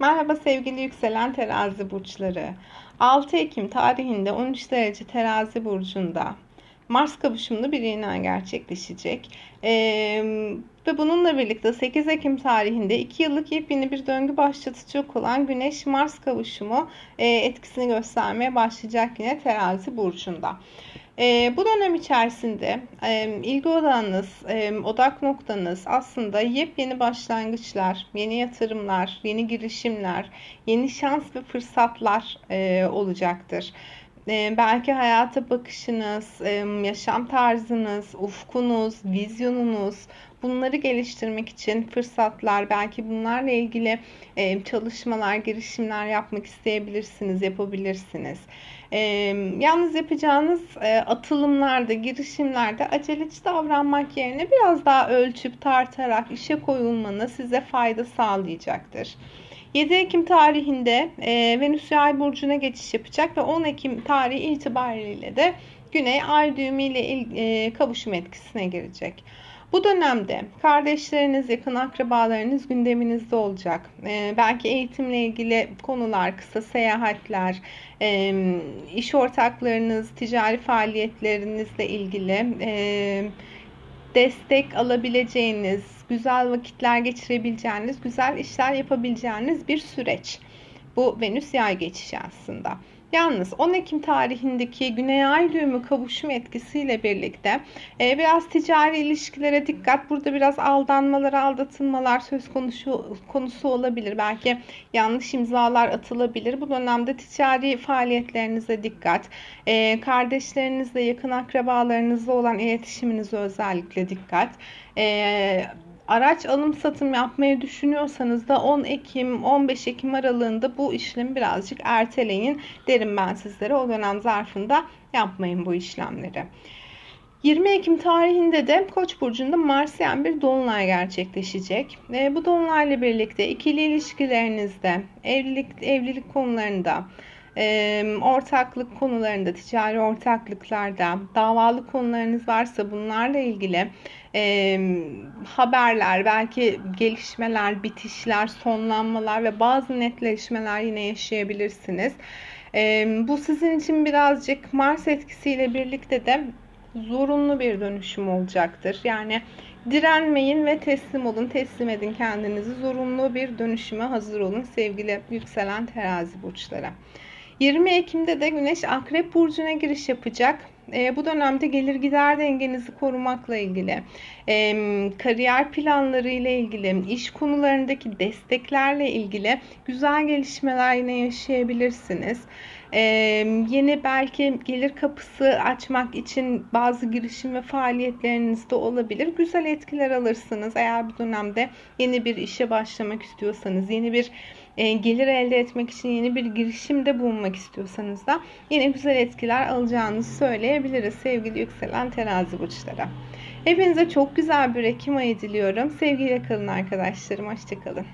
Merhaba sevgili yükselen terazi burçları. 6 Ekim tarihinde 13 derece terazi burcunda Mars kavuşumlu bir yeni ay gerçekleşecek. Ee, ve bununla birlikte 8 Ekim tarihinde 2 yıllık yepyeni bir döngü başlatacak olan Güneş-Mars kavuşumu e, etkisini göstermeye başlayacak yine terazi burcunda. E, bu dönem içerisinde e, ilgi odanınız, e, odak noktanız aslında yepyeni başlangıçlar, yeni yatırımlar, yeni girişimler, yeni şans ve fırsatlar e, olacaktır. E, belki hayata bakışınız, e, yaşam tarzınız, ufkunuz, vizyonunuz, bunları geliştirmek için fırsatlar, belki bunlarla ilgili e, çalışmalar, girişimler yapmak isteyebilirsiniz, yapabilirsiniz. E, yalnız yapacağınız e, atılımlarda, girişimlerde aceleci davranmak yerine biraz daha ölçüp tartarak işe koyulmanız size fayda sağlayacaktır. 7 Ekim tarihinde e, Venüs Yay burcuna geçiş yapacak ve 10 Ekim tarihi itibariyle de Güney Ay düğümü ile e, kavuşum etkisine girecek. Bu dönemde kardeşleriniz, yakın akrabalarınız gündeminizde olacak. Ee, belki eğitimle ilgili konular, kısa seyahatler, e, iş ortaklarınız, ticari faaliyetlerinizle ilgili e, destek alabileceğiniz, güzel vakitler geçirebileceğiniz, güzel işler yapabileceğiniz bir süreç. Bu Venüs yay geçişi aslında. Yalnız 10 Ekim tarihindeki Güney Ay düğümü kavuşum etkisiyle birlikte e, biraz ticari ilişkilere dikkat. Burada biraz aldanmalar, aldatılmalar söz konusu, konusu olabilir. Belki yanlış imzalar atılabilir. Bu dönemde ticari faaliyetlerinize dikkat. E, kardeşlerinizle, yakın akrabalarınızla olan iletişiminize özellikle dikkat. E, araç alım satım yapmayı düşünüyorsanız da 10 Ekim 15 Ekim aralığında bu işlemi birazcık erteleyin derim ben sizlere. O dönem zarfında yapmayın bu işlemleri. 20 Ekim tarihinde de Koç burcunda Marsiyen bir dolunay gerçekleşecek. E, bu dolunayla birlikte ikili ilişkilerinizde, evlilik evlilik konularında, ortaklık konularında, ticari ortaklıklarda, davalı konularınız varsa bunlarla ilgili haberler, belki gelişmeler, bitişler, sonlanmalar ve bazı netleşmeler yine yaşayabilirsiniz. Bu sizin için birazcık Mars etkisiyle birlikte de zorunlu bir dönüşüm olacaktır. Yani direnmeyin ve teslim olun, teslim edin kendinizi. Zorunlu bir dönüşüme hazır olun sevgili yükselen terazi burçları. 20 Ekim'de de Güneş Akrep Burcu'na giriş yapacak. E, bu dönemde gelir gider dengenizi korumakla ilgili, e, kariyer planları ile ilgili, iş konularındaki desteklerle ilgili güzel gelişmeler yine yaşayabilirsiniz. Ee, yeni belki gelir kapısı açmak için bazı girişim ve faaliyetleriniz de olabilir. Güzel etkiler alırsınız. Eğer bu dönemde yeni bir işe başlamak istiyorsanız, yeni bir e, gelir elde etmek için yeni bir girişimde bulunmak istiyorsanız da yine güzel etkiler alacağınızı söyleyebiliriz sevgili yükselen terazi burçlara. Hepinize çok güzel bir Ekim ayı diliyorum. Sevgiyle kalın arkadaşlarım. Hoşçakalın.